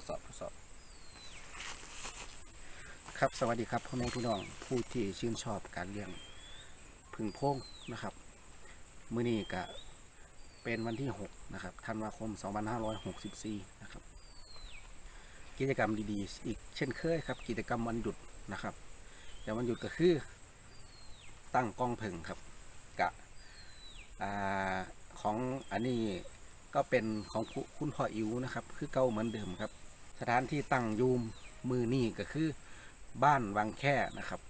ดสอบทดสอบ ครับสวัสดีครับพ่อแม่พี่น้องผู้ที่ชื่นชอบการเลี้ยงพึ่งโพงนะครับ มื้อนี้ก็เป็นวันที่6นะครับธันวาคม 2564 นะครับ กิจกรรมดีๆ อีกเช่นเคยครับ กิจกรรมวันหยุดนะครับ แต่วันหยุดก็คือตั้งกล้องผึ่งครับกะของอันนี้ก็เป็นของคุณคุณพ่ออิ๋วนะครับ คือเก่าเหมือนเดิมครับ สถานที่ตั้งยูมมือนี่ก็คือบ้านวังแค่นะครับ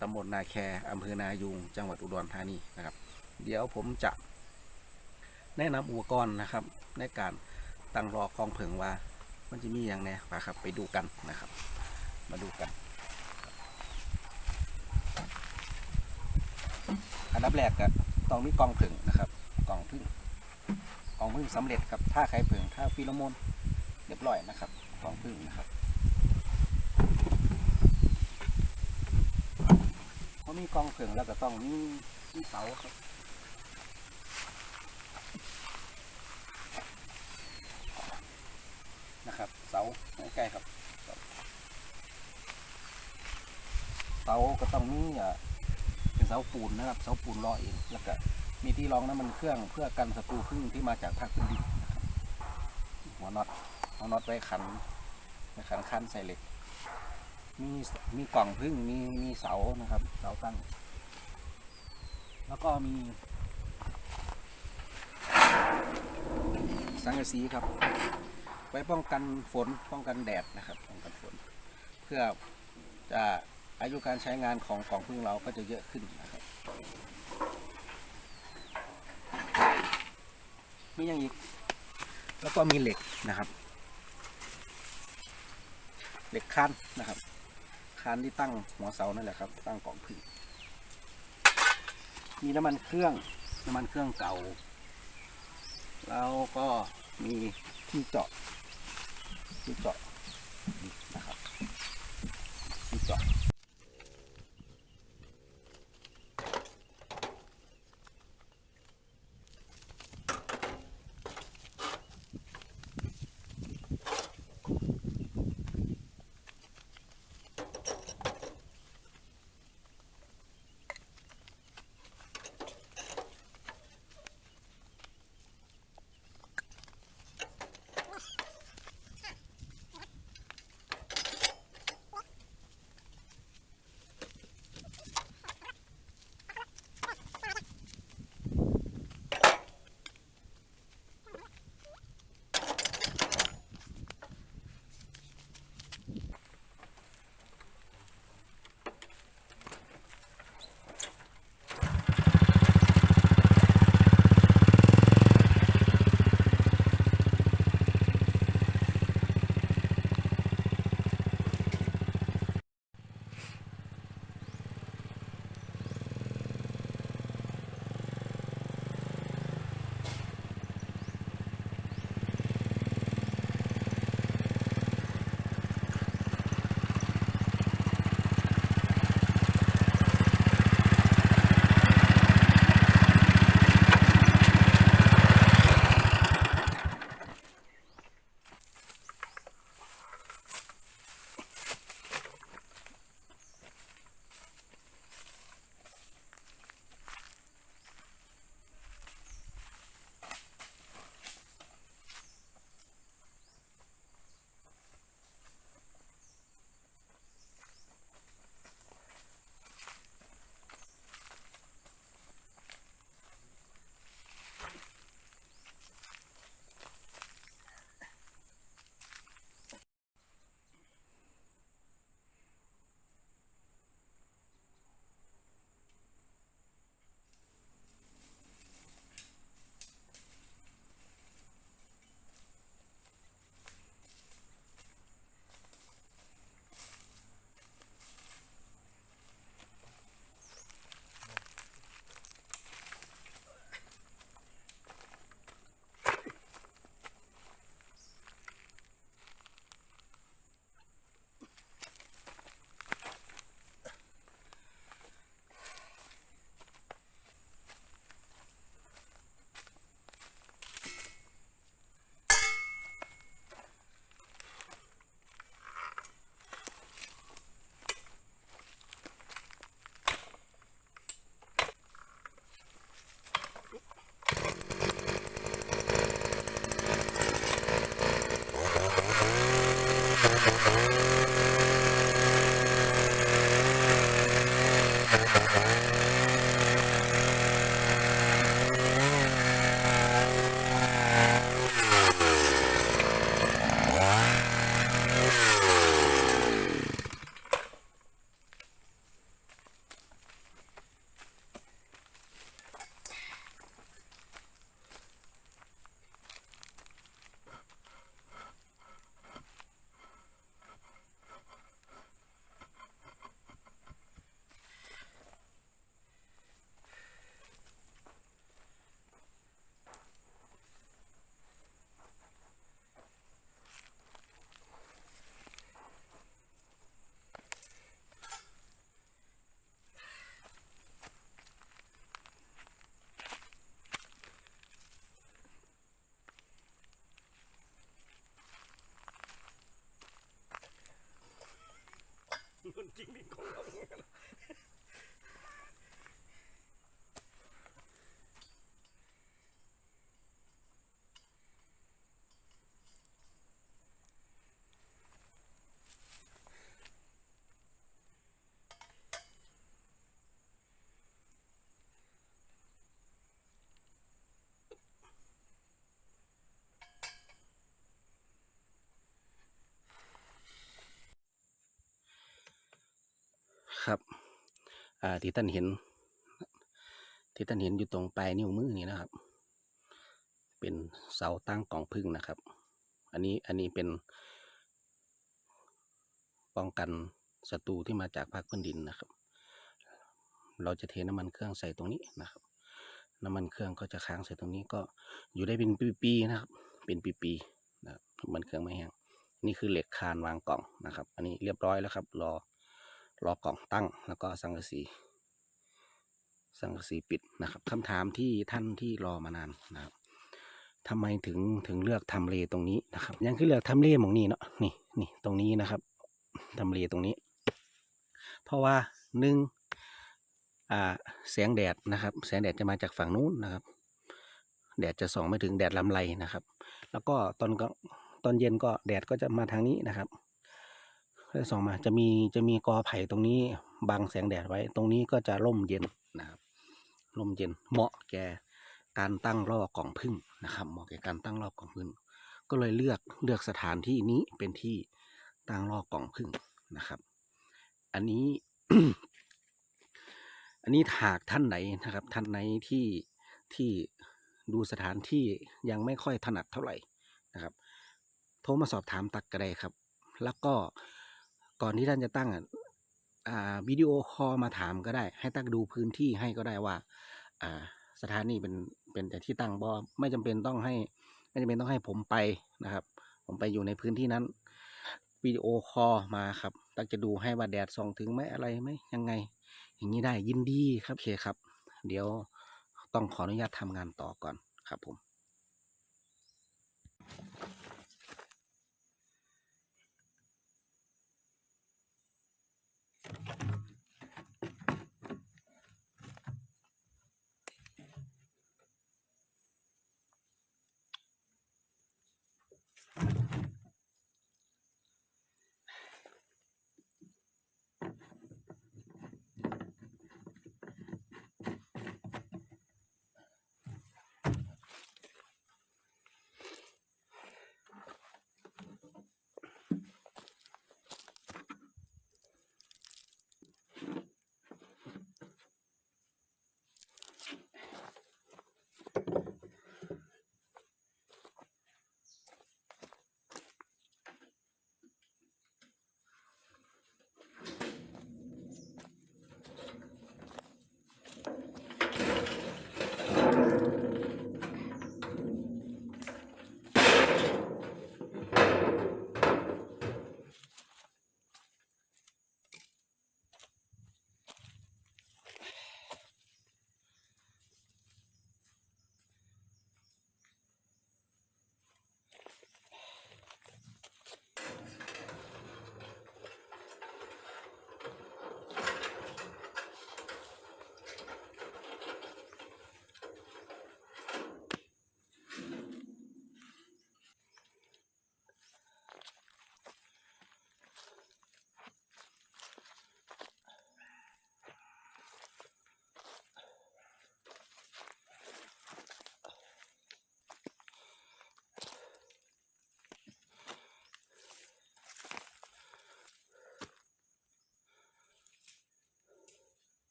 ตำบลนาแคอำเภอนายูงจังหวัดอุดรธานีนะครับ เดี๋ยวผมจะแนะนำอุปกรณ์นะครับ ในการตั้งรอกองเผิงว่า มันจะมีอย่างไรนะครับไปดูกันนะครับ มาดูกัน อันดับแรกก็ต้องมีกองผึ่งนะครับกองพึ่งกองพึ่งสำเร็จครับถ้าใครผึ่งถ้าฟิโลโมนเรียบร้อยนะครับ กองพึ่งนะครับเพอมีกองผึ่งแล้วก็ต้องมีมีเสาครับนะครับ เสาใกล้ครับ เสาก็ต้องมีอะเป็นเสาปูนนะครับ เสาปูนรอเองแล้วก็มีที่รองน้ำมันเครื่องเพื่อกันศัตรูพึ่งที่มาจากภาคพื้นดินหัวน็อต หัวน็อตไว้ขันไว้ขันคันใส่เหล็ก มีมีกล่องพึ่งมีมีเสานะครับ เสาตั้ง แล้วก็มี สังกะสีครับ ไว้ป้องกันฝนป้องกันแดดนะครับป้องกันฝน เพื่อจะอายุการใช้งานของกล่องพึ่งเราก็จะเยอะขึ้นนะครับมีอย่างอีก แล้วก็มีเหล็กนะครับ เหล็กคานนะครับคานที่ตั้งหัวเสานั่นแหละครับ ตั้งกล่องผึ่งมีน้ำมันเครื่องน้ำมันเครื่องเก่า แล้วก็มีที่เจาะที่เจาะ จริง ครับอ่าที่ท่านเห็น ที่ท่านเห็นอยู่ตรงปลายนิ้วมือนี่นะครับ เป็นเสาตั้งกล่องพึ่งนะครับ อันนี้อันนี้เป็น ป้องกันศัตรูที่มาจากภาคพื้นดินนะครับ เราจะเทน้ำมันเครื่องใส่ตรงนี้นะครับ น้ำมันเครื่องก็จะค้างใส่ตรงนี้ก็อยู่ได้เป็นปีๆนะครับ เป็นปีๆนะครับน้ำมันเครื่องไม่แห้งนี่คือเหล็กคานวางกล่องนะครับ อันนี้เรียบร้อยแล้วครับ รอ รอกล่องตั้ง แล้วก็สังกะสี สังกะสีปิดนะครับคำถามที่ท่านที่รอมานานนะครับทำไมถึงถึงเลือกทำเลตรงนี้นะครับ ยังคือเลือกทำเลหมองนี้เนาะนี่นี่ตรงนี้นะครับทำเลตรงนี้ เพราะว่าหนึ่งอ่าแสงแดดนะครับ แสงแดดจะมาจากฝั่งนู้นนะครับ แดดจะส่องไม่ถึงแดดลำไรนะครับ แล้วก็ตอนก็ตอนเย็นก็แดดก็จะมาทางนี้นะครับ ก็จะส่องมาจะมีจะมีกอไผ่ตรงนี้บังแสงแดดไว้ ตรงนี้ก็จะร่มเย็นนะครับร่มเย็นเหมาะแก่การตั้งร่อกล่องพึ่งนะครับเหมาะแก่การตั้งร่อกล่องพึ่ง ก็เลยเลือกเลือกสถานที่นี้เป็นที่ตั้งร่อกล่องพึ่งนะครับ อันนี้ อันนี้หากท่านไหนนะครับ ท่านไหนที่ที่ดูสถานที่ยังไม่ค่อยถนัดเท่าไหร่นะครับ โทรมาสอบถามตักก็ได้ครับ แล้วก็ ก่อนที่ท่านจะตั้งอะอ่าวิดีโอคอลมาถามก็ได้ ให้ตักดูพื้นที่ให้ก็ได้ว่า อ่า สถานีเป็นเป็นแต่ที่ตั้งบอไม่จำเป็นต้องให้ ไม่จำเป็นต้องให้ผมไปนะครับ ผมไปอยู่ในพื้นที่นั้นวิดีโอคอลมาครับตักจะดูให้ว่าแดดส่องถึงไหมอะไรไหมยังไง อย่างนี้ได้ยินดีครับโอเคครับ เดี๋ยวต้องขออนุญาตทำงานต่อก่อนครับผม